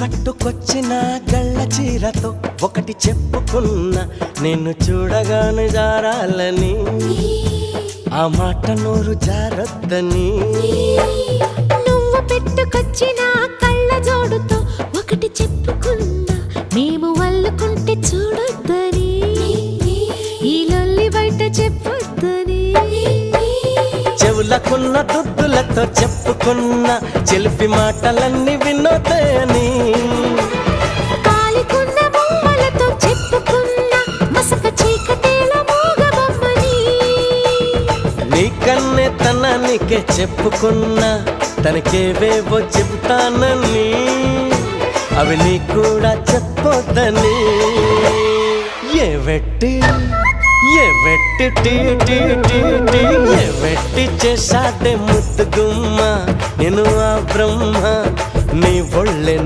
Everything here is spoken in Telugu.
కట్టుకొచ్చిన గళ్ళ చీరతో ఒకటి చెప్పుకున్నా నిన్ను చూడగానే జారాలని. ఆ మాట నోరు జారొద్దని. నువ్వు పెట్టుకొచ్చిన కళ్ళ జోడుతో ఒకటి చెప్పుకున్నా మేము వల్లుకుంటే చూడొద్దని. ఈ లొల్లి బయట చెప్పొద్దని. చెవులకున్న దుద్దులతో చెప్పుకున్న చెలిపి మాటలన్నీ వినోదయని నీకన్నే తనానికే చెప్పుకున్నా తనకేవేవో చెప్తానని అవి నీ కూడా చెప్పొద్దని. ఏ వెట్టి ఏ వెట్టి టీ టీ టీ టీ ఏ వెట్టి చేశాడే ముద్దు నేను ఆ బ్రహ్మ నీ ఒళ్ళె